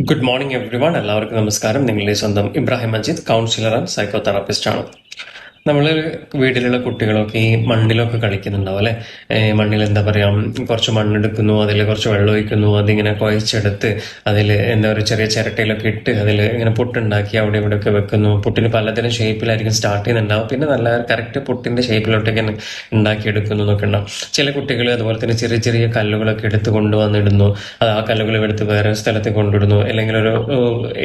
Good morning every one എല്ലാവർക്കും നമസ്കാരം. നിങ്ങളുടെ സ്വന്തം Ibrahim Majeed counsellor and psycho ആണ്. നമ്മൾ വീട്ടിലുള്ള കുട്ടികളൊക്കെ ഈ മണ്ണിലൊക്കെ കളിക്കുന്നുണ്ടാവും അല്ലെ? മണ്ണിൽ എന്താ പറയാ കുറച്ച് മണ്ണെടുക്കുന്നു അതിൽ കുറച്ച് വെള്ളം ഒഴിക്കുന്നു അതിങ്ങനെ കുഴച്ചെടുത്ത് അതിൽ എന്താ പറയുക ചെറിയ ചിരട്ടയിലൊക്കെ ഇട്ട് അതിൽ ഇങ്ങനെ പുട്ടുണ്ടാക്കി അവിടെ ഇവിടെ ഒക്കെ വെക്കുന്നു. പുട്ടിന് പലതരം ഷേപ്പിലായിരിക്കും സ്റ്റാർട്ട് ചെയ്യുന്നുണ്ടാവും. പിന്നെ നല്ല കറക്റ്റ് പുട്ടിന്റെ ഷേപ്പിലോട്ടൊക്കെ ഉണ്ടാക്കിയെടുക്കുന്നു എന്നൊക്കെ ഉണ്ടാവും. ചില കുട്ടികൾ അതുപോലെ തന്നെ ചെറിയ ചെറിയ കല്ലുകളൊക്കെ എടുത്ത് കൊണ്ടുവന്നിടുന്നു. അത് ആ കല്ലുകൾ എടുത്ത് വേറെ സ്ഥലത്ത് കൊണ്ടിടുന്നു അല്ലെങ്കിൽ ഒരു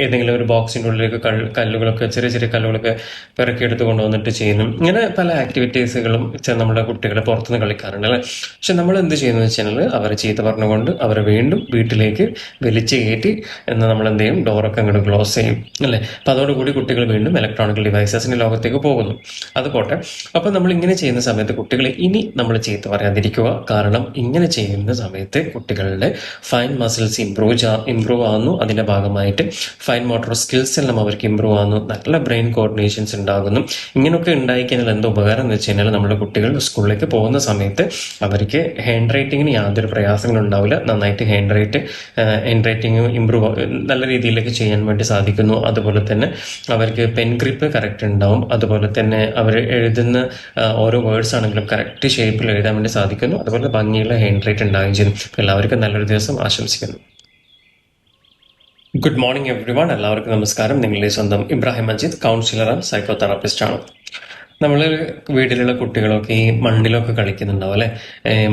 ഏതെങ്കിലും ഒരു ബോക്സിന്റെ ഉള്ളിലേക്ക് കല്ലുകളൊക്കെ ചെറിയ ചെറിയ കല്ലുകളൊക്കെ പിറക്കി എടുത്ത് കൊണ്ടുവന്നിട്ട് ചെയ്യുന്നു. ഇങ്ങനെ പല ആക്ടിവിറ്റീസുകളും നമ്മുടെ കുട്ടികൾ പുറത്തുനിന്ന് കളിക്കാറുണ്ട് അല്ലേ? പക്ഷെ നമ്മൾ എന്ത് ചെയ്യുന്നു വെച്ചാൽ അവരെ ചീത്ത പറഞ്ഞുകൊണ്ട് അവരെ വീണ്ടും വീട്ടിലേക്ക് വലിച്ചു കയറ്റി എന്ന് നമ്മൾ എന്ത് ചെയ്യും? ഡോറൊക്കെ അങ്ങോട്ട് ക്ലോസ് ചെയ്യും അല്ലേ? അപ്പൊ അതോടുകൂടി കുട്ടികൾ വീണ്ടും ഇലക്ട്രോണിക് ഡിവൈസസിന്റെ ലോകത്തേക്ക് പോകുന്നു. അത് പോട്ടെ. അപ്പൊ നമ്മൾ ഇങ്ങനെ ചെയ്യുന്ന സമയത്ത് കുട്ടികളെ ഇനി നമ്മൾ ചീത്ത പറയാതിരിക്കുക. കാരണം ഇങ്ങനെ ചെയ്യുന്ന സമയത്ത് കുട്ടികളുടെ ഫൈൻ മസിൽസ് ഇംപ്രൂവ് ഇംപ്രൂവ് ആകുന്നു അതിന്റെ ഭാഗമായിട്ട് ഫൈൻ മോട്ടോർ സ്കിൽസ് എല്ലാം അവർക്ക് ഇംപ്രൂവ് ആകുന്നു നല്ല ബ്രെയിൻ കോർഡിനേഷൻസ് ഉണ്ടാകുന്നു. ഇങ്ങനെയൊക്കെ ഉണ്ടായിക്കഴിഞ്ഞാൽ എന്താ ഉപകാരം എന്ന് വെച്ച് കഴിഞ്ഞാൽ നമ്മുടെ കുട്ടികൾ സ്കൂളിലേക്ക് പോകുന്ന സമയത്ത് അവർക്ക് ഹാൻഡ് റൈറ്റിങ്ങിന് യാതൊരു പ്രയാസങ്ങളും ഉണ്ടാവില്ല. നന്നായിട്ട് hand write handwriting improve നല്ല രീതിയിലേക്ക് ചെയ്യാൻ വേണ്ടി സാധിക്കുന്നു. അതുപോലെ തന്നെ അവർക്ക് പെൻ ഗ്രിപ്പ് കറക്റ്റ് ഉണ്ടാവും. അതുപോലെ തന്നെ അവർ എഴുതുന്ന ഓരോ വേർഡ്സ് ആണെങ്കിലും കറക്റ്റ് ഷേപ്പിൽ എഴുതാൻ വേണ്ടി സാധിക്കുന്നു. അതുപോലെ ഭംഗിയുള്ള ഹാൻഡ് റൈറ്റ് ഉണ്ടാവുകയും ചെയ്യുന്നു എല്ലാവർക്കും നല്ലൊരു ദിവസം ആശംസിക്കുന്നു. ഗുഡ് മോർണിംഗ് എവ്രി വൺ എല്ലാവർക്കും നമസ്കാരം. നിങ്ങളുടെ സ്വന്തം Ibrahim Majeed counsellor and psychotherapist ആണ്. നമ്മൾ വീട്ടിലുള്ള കുട്ടികളൊക്കെ ഈ മണ്ണിലൊക്കെ കളിക്കുന്നുണ്ടാവും അല്ലെ?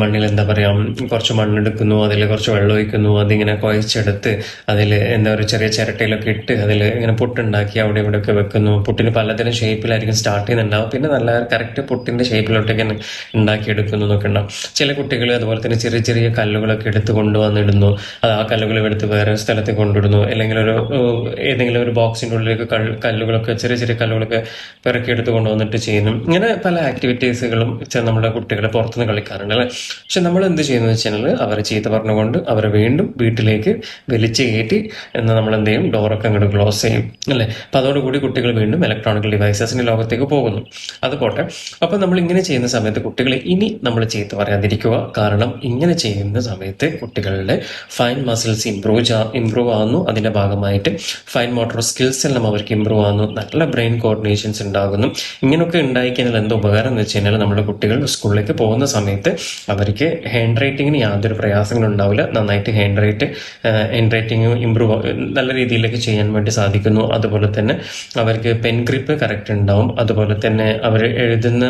മണ്ണിൽ എന്താ പറയാ കുറച്ച് മണ്ണെടുക്കുന്നു അതിൽ കുറച്ച് വെള്ളം ഒഴിക്കുന്നു അതിങ്ങനെ കുഴച്ചെടുത്ത് അതിൽ എന്താ പറയുക ചെറിയ ചിരട്ടയിലൊക്കെ ഇട്ട് അതിൽ ഇങ്ങനെ പുട്ടുണ്ടാക്കി അവിടെ ഇവിടെ ഒക്കെ വെക്കുന്നു. പുട്ടിന് പലതരം ഷേപ്പിലായിരിക്കും സ്റ്റാർട്ട് ചെയ്യുന്നുണ്ടാവും. പിന്നെ നല്ല കറക്റ്റ് പുട്ടിന്റെ ഷേപ്പിലോട്ടൊക്കെ ഉണ്ടാക്കിയെടുക്കുന്നു എന്നൊക്കെ ഉണ്ടാവും. ചില കുട്ടികൾ അതുപോലെ തന്നെ ചെറിയ ചെറിയ കല്ലുകളൊക്കെ എടുത്ത് കൊണ്ടുവന്നിടുന്നു. അത് ആ കല്ലുകൾ എടുത്ത് വേറെ സ്ഥലത്ത് കൊണ്ടിടുന്നു അല്ലെങ്കിൽ ഒരു ഏതെങ്കിലും ഒരു ബോക്സിന്റെ ഉള്ളിലേക്ക് കല്ലുകളൊക്കെ ചെറിയ ചെറിയ കല്ലുകളൊക്കെ പിറക്കി എടുത്ത് കൊണ്ടുവന്നിട്ട് ചെയ്യുന്നു. ഇങ്ങനെ പല ആക്ടിവിറ്റീസുകളും നമ്മുടെ കുട്ടികൾ പുറത്തുനിന്ന് കളിക്കാറുണ്ട് അല്ലേ? പക്ഷെ നമ്മൾ എന്ത് ചെയ്യുന്നത് വെച്ചാൽ അവരെ ചീത്ത പറഞ്ഞുകൊണ്ട് അവരെ വീണ്ടും വീട്ടിലേക്ക് വലിച്ചു കയറ്റി എന്ന് നമ്മൾ എന്ത് ചെയ്യും? ഡോറൊക്കെ അങ്ങോട്ട് ക്ലോസ് ചെയ്യും അല്ലേ? അപ്പൊ അതോടുകൂടി കുട്ടികൾ വീണ്ടും ഇലക്ട്രോണിക് ഡിവൈസസിന്റെ ലോകത്തേക്ക് പോകുന്നു. അത് പോട്ടെ. അപ്പൊ നമ്മൾ ഇങ്ങനെ ചെയ്യുന്ന സമയത്ത് കുട്ടികളെ ഇനി നമ്മൾ ചീത്ത പറയാതിരിക്കുക. കാരണം ഇങ്ങനെ ചെയ്യുന്ന സമയത്ത് കുട്ടികളുടെ ഫൈൻ മസിൽസ് ഇംപ്രൂവ് ഇംപ്രൂവ് ആകുന്നു അതിന്റെ ഭാഗമായിട്ട് ഫൈൻ മോട്ടോർ സ്കിൽസ് എല്ലാം അവർക്ക് ഇംപ്രൂവ് ആകുന്നു നല്ല ബ്രെയിൻ കോർഡിനേഷൻസ് ഉണ്ടാകുന്നു. ഇങ്ങനെയൊക്കെ ഉണ്ടായിക്കഴിഞ്ഞാൽ എന്താ ഉപകാരം എന്ന് വെച്ച് കഴിഞ്ഞാൽ നമ്മുടെ കുട്ടികൾ സ്കൂളിലേക്ക് പോകുന്ന സമയത്ത് അവർക്ക് ഹാൻഡ് റൈറ്റിങ്ങിന് യാതൊരു പ്രയാസങ്ങളും ഉണ്ടാവില്ല. നന്നായിട്ട് hand write handwriting improve നല്ല രീതിയിലേക്ക് ചെയ്യാൻ വേണ്ടി സാധിക്കുന്നു. അതുപോലെ തന്നെ അവർക്ക് പെൻ ഗ്രിപ്പ് കറക്റ്റ് ഉണ്ടാവും. അതുപോലെ തന്നെ അവർ എഴുതുന്ന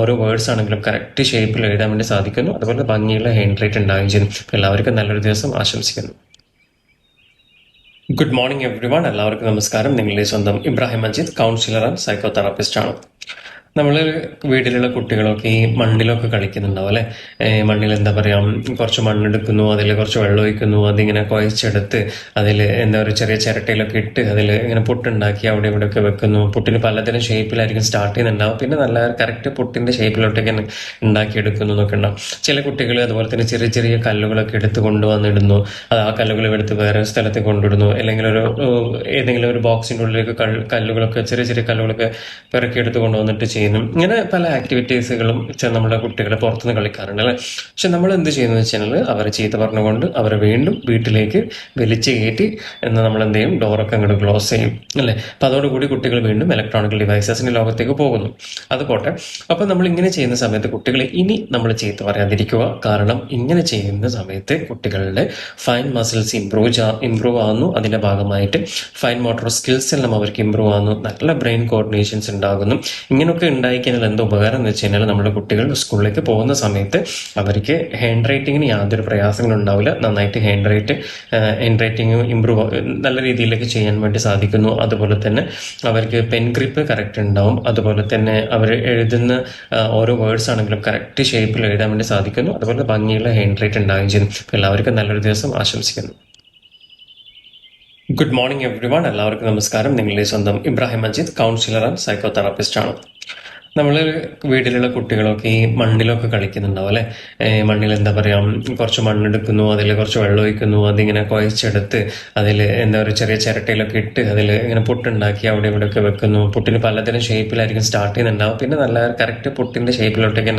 ഓരോ വേർഡ്സ് ആണെങ്കിലും കറക്റ്റ് ഷേപ്പിൽ എഴുതാൻ വേണ്ടി സാധിക്കുന്നു. അതുപോലെ ഭംഗിയുള്ള ഹാൻഡ് റൈറ്റ് ഉണ്ടാവുകയും ചെയ്യുന്നു എല്ലാവർക്കും നല്ലൊരു ദിവസം ആശംസിക്കുന്നു. ഗുഡ് മോർണിംഗ് എവ്രി വൺ എല്ലാവർക്കും നമസ്കാരം. നിങ്ങളുടെ സ്വന്തം Ibrahim Majeed counsellor and psycho ആണ്. നമ്മൾ വീട്ടിലുള്ള കുട്ടികളൊക്കെ ഈ മണ്ണിലൊക്കെ കളിക്കുന്നുണ്ടാവും അല്ലെ? മണ്ണിൽ എന്താ പറയാ കുറച്ച് മണ്ണെടുക്കുന്നു അതിൽ കുറച്ച് വെള്ളം ഒഴിക്കുന്നു അതിങ്ങനെ കുഴച്ചെടുത്ത് അതിൽ എന്താ പറയുക ചെറിയ ചിരട്ടയിലൊക്കെ ഇട്ട് അതിൽ ഇങ്ങനെ പുട്ടുണ്ടാക്കി അവിടെ ഇവിടെ ഒക്കെ വെക്കുന്നു. പുട്ടിന് പലതരം ഷേപ്പിലായിരിക്കും സ്റ്റാർട്ട് ചെയ്യുന്നുണ്ടാവും. പിന്നെ നല്ല കറക്റ്റ് പുട്ടിന്റെ ഷേപ്പിലോട്ടൊക്കെ ഉണ്ടാക്കിയെടുക്കുന്നു എന്നൊക്കെ ഉണ്ടാവും. ചില കുട്ടികൾ അതുപോലെ തന്നെ ചെറിയ ചെറിയ കല്ലുകളൊക്കെ എടുത്ത് കൊണ്ടുവന്നിടുന്നു. അത് ആ കല്ലുകൾ എടുത്ത് വേറെ സ്ഥലത്ത് കൊണ്ടിടുന്നു അല്ലെങ്കിൽ ഒരു ഏതെങ്കിലും ഒരു ബോക്സിന്റെ ഉള്ളിലേക്ക് കല്ലുകളൊക്കെ ചെറിയ ചെറിയ കല്ലുകളൊക്കെ പിറക്കി എടുത്ത് കൊണ്ടുവന്നിട്ട് ചെയ്യുന്നു. ഇങ്ങനെ പല ആക്ടിവിറ്റീസുകളും നമ്മുടെ കുട്ടികൾ പുറത്തുനിന്ന് കളിക്കാറുണ്ട് അല്ലെ? പക്ഷെ നമ്മൾ എന്ത് ചെയ്യുന്നു വെച്ചാൽ അവരെ ചീത്ത പറഞ്ഞുകൊണ്ട് അവരെ വീണ്ടും വീട്ടിലേക്ക് വലിച്ചു കയറ്റി എന്ന് നമ്മൾ എന്ത് ചെയ്യും? ഡോറൊക്കെ അങ്ങോട്ട് ക്ലോസ് ചെയ്യും അല്ലേ? അപ്പൊ അതോടുകൂടി കുട്ടികൾ വീണ്ടും ഇലക്ട്രോണിക് ഡിവൈസസിന്റെ ലോകത്തേക്ക് പോകുന്നു. അത് പോട്ടെ. അപ്പൊ നമ്മൾ ഇങ്ങനെ ചെയ്യുന്ന സമയത്ത് കുട്ടികളെ ഇനി നമ്മൾ ചീത്ത പറയാതിരിക്കുക. കാരണം ഇങ്ങനെ ചെയ്യുന്ന സമയത്ത് കുട്ടികളുടെ ഫൈൻ മസിൽസ് ഇംപ്രൂവ് ഇംപ്രൂവ് ആകുന്നു അതിന്റെ ഭാഗമായിട്ട് ഫൈൻ മോട്ടോർ സ്കിൽസ് എല്ലാം അവർക്ക് ഇംപ്രൂവ് ആകുന്നു നല്ല ബ്രെയിൻ കോർഡിനേഷൻസ് ഉണ്ടാകുന്നു. ഇങ്ങനെയൊക്കെ ഉണ്ടായിക്കഴിഞ്ഞാൽ എന്താ ഉപകാരം എന്ന് വെച്ച് കഴിഞ്ഞാൽ നമ്മുടെ കുട്ടികൾ സ്കൂളിലേക്ക് പോകുന്ന സമയത്ത് അവർക്ക് ഹാൻഡ് റൈറ്റിങ്ങിന് യാതൊരു പ്രയാസങ്ങളും ഉണ്ടാവില്ല. നന്നായിട്ട് hand write handwriting improve നല്ല രീതിയിലേക്ക് ചെയ്യാൻ വേണ്ടി സാധിക്കുന്നു. അതുപോലെ തന്നെ അവർക്ക് പെൻ ഗ്രിപ്പ് കറക്റ്റ് ഉണ്ടാവും. അതുപോലെ തന്നെ അവർ എഴുതുന്ന ഓരോ വേർഡ്സ് ആണെങ്കിലും കറക്റ്റ് ഷേപ്പിൽ എഴുതാൻ വേണ്ടി സാധിക്കുന്നു. അതുപോലെ ഭംഗിയുള്ള ഹാൻഡ് റൈറ്റ് ഉണ്ടാവുകയും ചെയ്യുന്നു എല്ലാവർക്കും നല്ലൊരു ദിവസം ആശംസിക്കുന്നു. ഗുഡ് മോർണിംഗ് എവ്രി വൺ എല്ലാവർക്കും നമസ്കാരം. നിങ്ങളുടെ സ്വന്തം Ibrahim Ajith counsellor and psychotherapist ആണ്. നമ്മൾ വീട്ടിലുള്ള കുട്ടികളൊക്കെ ഈ മണ്ണിലൊക്കെ കളിക്കുന്നുണ്ടാവും അല്ലെ? മണ്ണിൽ എന്താ പറയാ കുറച്ച് മണ്ണെടുക്കുന്നു അതിൽ കുറച്ച് വെള്ളം ഒഴിക്കുന്നു അതിങ്ങനെ കുഴച്ചെടുത്ത് അതിൽ എന്താ പറയുക ചെറിയ ചിരട്ടയിലൊക്കെ ഇട്ട് അതിൽ ഇങ്ങനെ പുട്ടുണ്ടാക്കി അവിടെ ഇവിടെ ഒക്കെ വെക്കുന്നു. പുട്ടിന് പലതരം ഷേപ്പിലായിരിക്കും സ്റ്റാർട്ട് ചെയ്യുന്നുണ്ടാവും. പിന്നെ നല്ല കറക്റ്റ് പുട്ടിന്റെ ഷേപ്പിലോട്ടൊക്കെ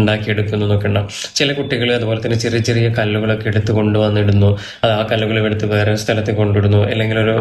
ഉണ്ടാക്കിയെടുക്കുന്നു എന്നൊക്കെ ഉണ്ടാവും. ചില കുട്ടികൾ അതുപോലെ തന്നെ ചെറിയ ചെറിയ കല്ലുകളൊക്കെ എടുത്ത് കൊണ്ടുവന്നിടുന്നു. അത് ആ കല്ലുകൾ എടുത്ത് വേറെ സ്ഥലത്ത് കൊണ്ടിടുന്നു അല്ലെങ്കിൽ ഒരു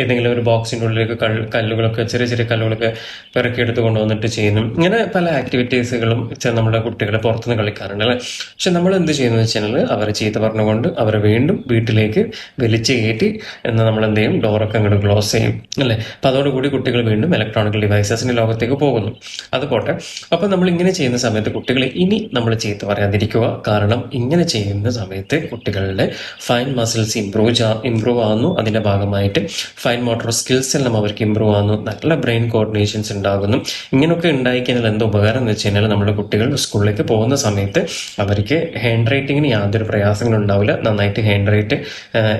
ഏതെങ്കിലും ഒരു ബോക്സിന്റെ ഉള്ളിലേക്ക് കല്ലുകളൊക്കെ ചെറിയ ചെറിയ കല്ലുകളൊക്കെ പിറക്കിയെടുത്ത് കൊണ്ടുവന്നിട്ട് ചെയ്യുന്നു. ഇങ്ങനെ പല ആക്ടിവിറ്റീസുകളും നമ്മുടെ കുട്ടികൾ പുറത്തുനിന്ന് കളിക്കാറുണ്ട് അല്ലേ? പക്ഷെ നമ്മൾ എന്ത് ചെയ്യുന്നത് വെച്ചാൽ അവരെ ചീത്ത പറഞ്ഞുകൊണ്ട് അവരെ വീണ്ടും വീട്ടിലേക്ക് വലിച്ചു കയറ്റി എന്ന് നമ്മൾ എന്ത് ചെയ്യും? ഡോറൊക്കെ അങ്ങോട്ട് ക്ലോസ് ചെയ്യും അല്ലേ? അപ്പൊ അതോടുകൂടി കുട്ടികൾ വീണ്ടും ഇലക്ട്രോണിക് ഡിവൈസസിന്റെ ലോകത്തേക്ക് പോകുന്നു. അത് പോട്ടെ. അപ്പൊ നമ്മൾ ഇങ്ങനെ ചെയ്യുന്ന സമയത്ത് കുട്ടികളെ ഇനി നമ്മൾ ചീത്ത പറയാതിരിക്കുക. കാരണം ഇങ്ങനെ ചെയ്യുന്ന സമയത്ത് കുട്ടികളുടെ ഫൈൻ മസിൽസ് ഇംപ്രൂവ് ഇംപ്രൂവ് ആകുന്നു അതിന്റെ ഭാഗമായിട്ട് ഫൈൻ മോട്ടോർ സ്കിൽസ് എല്ലാം അവർക്ക് ഇംപ്രൂവ് ആകുന്നു നല്ല ബ്രെയിൻ കോർഡിനേഷൻസ് ഉണ്ടാകുന്നു. ഇങ്ങനെയൊക്കെ ഉണ്ടായിക്കഴിഞ്ഞാൽ എന്താ ഉപകാരം എന്ന് വെച്ച് കഴിഞ്ഞാൽ നമ്മുടെ കുട്ടികൾ സ്കൂളിലേക്ക് പോകുന്ന സമയത്ത് അവർക്ക് ഹാൻഡ് റൈറ്റിങ്ങിന് യാതൊരു പ്രയാസങ്ങളും ഉണ്ടാവില്ല. നന്നായിട്ട് hand write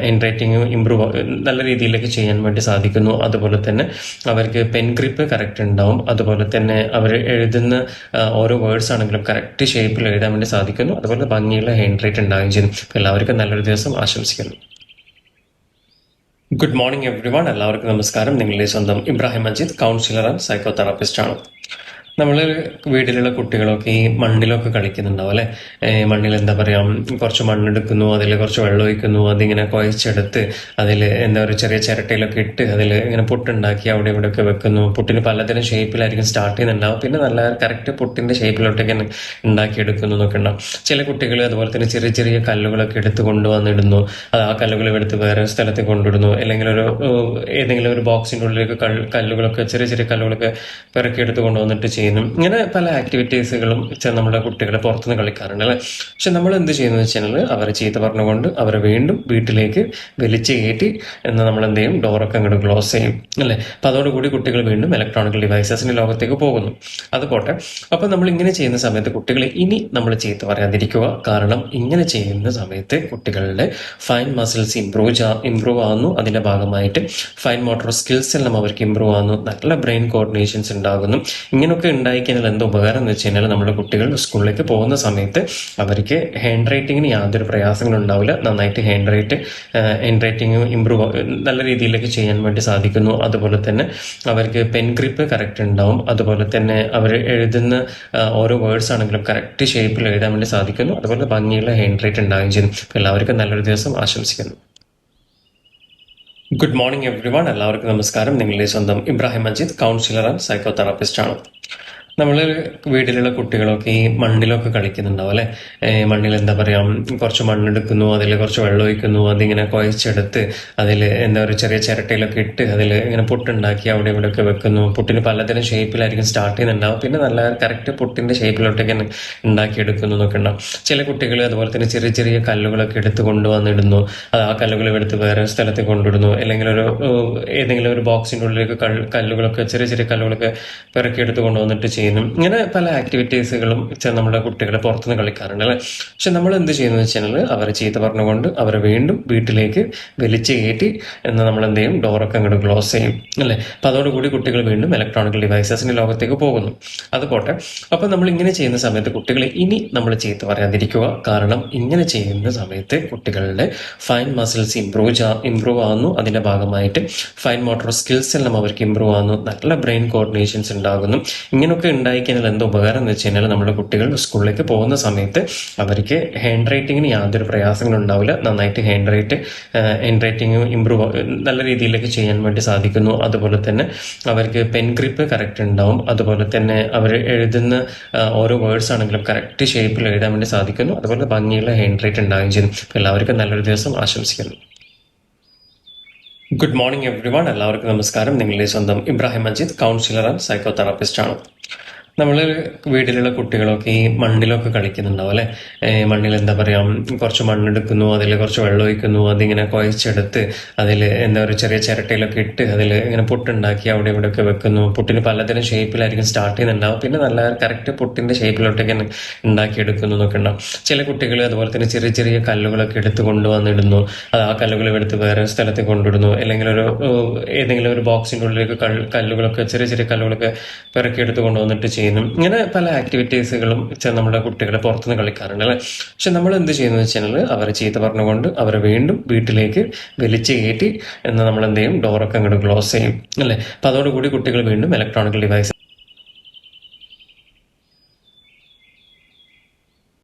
handwriting improve നല്ല രീതിയിലേക്ക് ചെയ്യാൻ വേണ്ടി സാധിക്കുന്നു. അതുപോലെ തന്നെ അവർക്ക് പെൻ ഗ്രിപ്പ് കറക്റ്റ് ഉണ്ടാവും. അതുപോലെ തന്നെ അവർ എഴുതുന്ന ഓരോ വേർഡ്സ് ആണെങ്കിലും കറക്റ്റ് ഷേപ്പിൽ എഴുതാൻ വേണ്ടി സാധിക്കുന്നു. അതുപോലെ ഭംഗിയുള്ള ഹാൻഡ് റൈറ്റ് ഉണ്ടാവുകയും ചെയ്യുന്നു എല്ലാവർക്കും നല്ലൊരു ദിവസം ആശംസിക്കുന്നു. ഗുഡ് മോർണിംഗ് എവ്രി വൺ എല്ലാവർക്കും നമസ്കാരം. നിങ്ങളുടെ സ്വന്തം ഇബ്രാഹിം മജീദ് കൗൺസിലർ ആൻഡ് നമ്മൾ വീട്ടിലുള്ള കുട്ടികളൊക്കെ ഈ മണ്ണിലൊക്കെ കളിക്കുന്നുണ്ടാവും അല്ലെ? മണ്ണിൽ എന്താ പറയാ കുറച്ച് മണ്ണെടുക്കുന്നു അതിൽ കുറച്ച് വെള്ളം ഒഴിക്കുന്നു അതിങ്ങനെ കുഴച്ചെടുത്ത് അതിൽ എന്താ പറയുക ചെറിയ ചിരട്ടയിലൊക്കെ ഇട്ട് അതിൽ ഇങ്ങനെ പുട്ടുണ്ടാക്കി അവിടെ ഇവിടെ ഒക്കെ വെക്കുന്നു. പുട്ടിന് പലതരം ഷേപ്പിലായിരിക്കും സ്റ്റാർട്ട് ചെയ്യുന്നുണ്ടാവും. പിന്നെ നല്ല കറക്റ്റ് പുട്ടിന്റെ ഷേപ്പിലോട്ടൊക്കെ ഉണ്ടാക്കിയെടുക്കുന്നു എന്നൊക്കെ ഉണ്ടാവും. ചില കുട്ടികൾ അതുപോലെ തന്നെ ചെറിയ ചെറിയ കല്ലുകളൊക്കെ എടുത്ത് കൊണ്ടുവന്നിടുന്നു. അത് ആ കല്ലുകൾ എടുത്ത് വേറെ സ്ഥലത്ത് കൊണ്ടിടുന്നു അല്ലെങ്കിൽ ഒരു ഏതെങ്കിലും ഒരു ബോക്സിന്റെ ഉള്ളിലേക്ക് കല്ലുകളൊക്കെ ചെറിയ ചെറിയ കല്ലുകളൊക്കെ പിറക്കി എടുത്ത് കൊണ്ടുവന്നിട്ട് ചെയ്യുന്നു. ഇങ്ങനെ പല ആക്ടിവിറ്റീസുകളും നമ്മുടെ കുട്ടികളെ പുറത്തുനിന്ന് കളിക്കാറുണ്ട് അല്ലേ? പക്ഷെ നമ്മൾ എന്ത് ചെയ്യുന്നത് വെച്ചാൽ അവരെ ചീത്ത പറഞ്ഞുകൊണ്ട് അവരെ വീണ്ടും വീട്ടിലേക്ക് വലിച്ചു കയറ്റി എന്ന് നമ്മൾ എന്ത് ചെയ്യും? ഡോറൊക്കെ അങ്ങോട്ട് ക്ലോസ് ചെയ്യും അല്ലേ? അപ്പൊ അതോടുകൂടി കുട്ടികൾ വീണ്ടും ഇലക്ട്രോണിക് ഡിവൈസസിന്റെ ലോകത്തേക്ക് പോകുന്നു. അത് പോട്ടെ. അപ്പൊ നമ്മൾ ഇങ്ങനെ ചെയ്യുന്ന സമയത്ത് കുട്ടികളെ ഇനി നമ്മൾ ചീത്ത പറയാതിരിക്കുക. കാരണം ഇങ്ങനെ ചെയ്യുന്ന സമയത്ത് കുട്ടികളുടെ ഫൈൻ മസിൽസ് ഇംപ്രൂവ് ഇംപ്രൂവ് ആകുന്നു അതിന്റെ ഭാഗമായിട്ട് ഫൈൻ മോട്ടോർ സ്കിൽസ് എല്ലാം അവർക്ക് ഇംപ്രൂവ് ആകുന്നു നല്ല ബ്രെയിൻ കോർഡിനേഷൻസ് ഉണ്ടാകുന്നു. ഇങ്ങനെയൊക്കെ ഉണ്ടായിക്കഴിഞ്ഞാൽ എന്താ ഉപകാരം എന്ന് വെച്ച് കഴിഞ്ഞാൽ നമ്മുടെ കുട്ടികൾ സ്കൂളിലേക്ക് പോകുന്ന സമയത്ത് അവർക്ക് ഹാൻഡ് റൈറ്റിങ്ങിന് യാതൊരു പ്രയാസങ്ങളും ഉണ്ടാവില്ല. നന്നായിട്ട് hand write handwriting improve നല്ല രീതിയിലേക്ക് ചെയ്യാൻ വേണ്ടി സാധിക്കുന്നു. അതുപോലെ തന്നെ അവർക്ക് പെൻ ഗ്രിപ്പ് കറക്റ്റ് ഉണ്ടാവും. അതുപോലെ തന്നെ അവർ എഴുതുന്ന ഓരോ വേർഡ്സ് ആണെങ്കിലും കറക്റ്റ് ഷേപ്പിൽ എഴുതാൻ വേണ്ടി സാധിക്കുന്നു. അതുപോലെ ഭംഗിയുള്ള ഹാൻഡ് റൈറ്റ് ഉണ്ടാവുകയും ചെയ്യുന്നു എല്ലാവർക്കും നല്ലൊരു ദിവസം ആശംസിക്കുന്നു. ഗുഡ് മോർണിംഗ് എവ്രി വൺ എല്ലാവർക്കും നമസ്കാരം. നിങ്ങളുടെ സ്വന്തം ഇബ്രാഹിം മജീദ് കൗൺസിലർ ആൻഡ് ആണ്. നമ്മൾ വീട്ടിലുള്ള കുട്ടികളൊക്കെ ഈ മണ്ണിലൊക്കെ കളിക്കുന്നുണ്ടാവും അല്ലെ? മണ്ണിൽ എന്താ പറയാ കുറച്ച് മണ്ണെടുക്കുന്നു അതിൽ കുറച്ച് വെള്ളം ഒഴിക്കുന്നു അതിങ്ങനെ കുഴച്ചെടുത്ത് അതിൽ എന്താ പറയുക ചെറിയ ചിരട്ടയിലൊക്കെ ഇട്ട് അതിൽ ഇങ്ങനെ പുട്ടുണ്ടാക്കി അവിടെ ഇവിടെ ഒക്കെ വെക്കുന്നു. പുട്ടിന് പലതരം ഷേപ്പിലായിരിക്കും സ്റ്റാർട്ട് ചെയ്യുന്നുണ്ടാവും. പിന്നെ നല്ല കറക്റ്റ് പുട്ടിന്റെ ഷേപ്പിലോട്ടൊക്കെ ഉണ്ടാക്കിയെടുക്കുന്നു എന്നൊക്കെ ഉണ്ടാവും. ചില കുട്ടികൾ അതുപോലെ തന്നെ ചെറിയ ചെറിയ കല്ലുകളൊക്കെ എടുത്ത് കൊണ്ടുവന്നിടുന്നു. അത് ആ കല്ലുകൾ എടുത്ത് വേറെ സ്ഥലത്ത് കൊണ്ടിടുന്നു അല്ലെങ്കിൽ ഒരു ഏതെങ്കിലും ഒരു ബോക്സിന്റെ ഉള്ളിലേക്ക് കല്ലുകളൊക്കെ ചെറിയ ചെറിയ കല്ലുകളൊക്കെ പിറക്കിയെടുത്ത് കൊണ്ടുവന്നിട്ട് ചെയ്യുന്നു. ഇങ്ങനെ പല ആക്ടിവിറ്റീസുകളും നമ്മുടെ കുട്ടികൾ പുറത്തുനിന്ന് കളിക്കാറുണ്ട് അല്ലേ? പക്ഷെ നമ്മൾ എന്ത് ചെയ്യുന്നത് വെച്ചാൽ അവരെ ചീത്ത പറഞ്ഞുകൊണ്ട് അവരെ വീണ്ടും വീട്ടിലേക്ക് വലിച്ചു കയറ്റി എന്ന് നമ്മൾ എന്ത് ചെയ്യും? ഡോറൊക്കെ അങ്ങോട്ട് ക്ലോസ് ചെയ്യും അല്ലേ? അപ്പൊ അതോടുകൂടി കുട്ടികൾ വീണ്ടും ഇലക്ട്രോണിക് ഡിവൈസസിന്റെ ലോകത്തേക്ക് പോകുന്നു. അത് പോട്ടെ. അപ്പൊ നമ്മൾ ഇങ്ങനെ ചെയ്യുന്ന സമയത്ത് കുട്ടികളെ ഇനി നമ്മൾ ചീത്ത പറയാതിരിക്കുക. കാരണം ഇങ്ങനെ ചെയ്യുന്ന സമയത്ത് കുട്ടികളുടെ ഫൈൻ മസിൽസ് ഇമ്പ്രൂവ് ഇമ്പ്രൂവ് ആകുന്നു അതിന്റെ ഭാഗമായിട്ട് ഫൈൻ മോട്ടോർ സ്കിൽസ് എല്ലാം അവർക്ക് ഇമ്പ്രൂവ് ആകുന്നു നല്ല ബ്രെയിൻ കോർഡിനേഷൻസ് ഉണ്ടാകുന്നു. ഇങ്ങനെയൊക്കെ ഉണ്ടായിക്കഴിഞ്ഞാൽ എന്താ ഉപകാരം എന്ന് വെച്ച് കഴിഞ്ഞാൽ നമ്മുടെ കുട്ടികൾ സ്കൂളിലേക്ക് പോകുന്ന സമയത്ത് അവർക്ക് ഹാൻഡ് റൈറ്റിങ്ങിന് യാതൊരു പ്രയാസങ്ങളും ഉണ്ടാവില്ല. നന്നായിട്ട് hand write handwriting improve നല്ല രീതിയിലേക്ക് ചെയ്യാൻ വേണ്ടി സാധിക്കുന്നു. അതുപോലെ തന്നെ അവർക്ക് പെൻ ഗ്രിപ്പ് കറക്റ്റ് ഉണ്ടാവും. അതുപോലെ തന്നെ അവർ എഴുതുന്ന ഓരോ വേർഡ്സ് ആണെങ്കിലും കറക്റ്റ് ഷേപ്പിൽ എഴുതാൻ വേണ്ടി സാധിക്കുന്നു. അതുപോലെ ഭംഗിയുള്ള ഹാൻഡ് റൈറ്റ് ഉണ്ടാവുകയും ചെയ്യുന്നു എല്ലാവർക്കും നല്ലൊരു ദിവസം ആശംസിക്കുന്നു. ഗുഡ് മോർണിംഗ് എവ്രി വൺ എല്ലാവർക്കും നമസ്കാരം. നിങ്ങളുടെ സ്വന്തം Ibrahim Majeed counsellor and psychotherapist ആണ്. നമ്മൾ വീട്ടിലുള്ള കുട്ടികളൊക്കെ ഈ മണ്ണിലൊക്കെ കളിക്കുന്നുണ്ടാവും അല്ലെ? മണ്ണിൽ എന്താ പറയാ കുറച്ച് മണ്ണെടുക്കുന്നു അതിൽ കുറച്ച് വെള്ളം ഒഴിക്കുന്നു അതിങ്ങനെ കുഴച്ചെടുത്ത് അതിൽ എന്താ പറയുക ചെറിയ ചിരട്ടയിലൊക്കെ ഇട്ട് അതിൽ ഇങ്ങനെ പുട്ടുണ്ടാക്കി അവിടെ ഇവിടെ ഒക്കെ വെക്കുന്നു. പുട്ടിന് പലതരം ഷേപ്പിലായിരിക്കും സ്റ്റാർട്ട് ചെയ്യുന്നുണ്ടാവും. പിന്നെ നല്ല കറക്റ്റ് പുട്ടിന്റെ ഷേപ്പിലോട്ടൊക്കെ ഉണ്ടാക്കിയെടുക്കുന്നു എന്നൊക്കെ ഉണ്ടാവും. ചില കുട്ടികൾ അതുപോലെ തന്നെ ചെറിയ ചെറിയ കല്ലുകളൊക്കെ എടുത്ത് കൊണ്ടുവന്നിടുന്നു. അത് ആ കല്ലുകൾ എടുത്ത് വേറെ സ്ഥലത്ത് കൊണ്ടിടുന്നു അല്ലെങ്കിൽ ഒരു ഏതെങ്കിലും ഒരു ബോക്സിന്റെ ഉള്ളിലേക്ക് കല്ലുകളൊക്കെ ചെറിയ ചെറിയ കല്ലുകളൊക്കെ പിറക്കി എടുത്ത് കൊണ്ടുവന്നിട്ട് ചെയ്യുന്നു. ഇങ്ങനെ പല ആക്ടിവിറ്റീസുകളും നമ്മുടെ കുട്ടികളെ പുറത്തുനിന്ന് കളിക്കാറുണ്ട് അല്ലേ? പക്ഷെ നമ്മൾ എന്ത് ചെയ്യുന്നത് വെച്ചാൽ അവരെ ചീത്ത പറഞ്ഞുകൊണ്ട് അവരെ വീണ്ടും വീട്ടിലേക്ക് വലിച്ചു കയറ്റി എന്ന് നമ്മൾ എന്ത് ചെയ്യും? ഡോറൊക്കെ അങ്ങോട്ട് ക്ലോസ് ചെയ്യും. അല്ലേ? അപ്പം അതോടുകൂടി കുട്ടികൾ വീണ്ടും ഇലക്ട്രോണിക് ഡിവൈസ്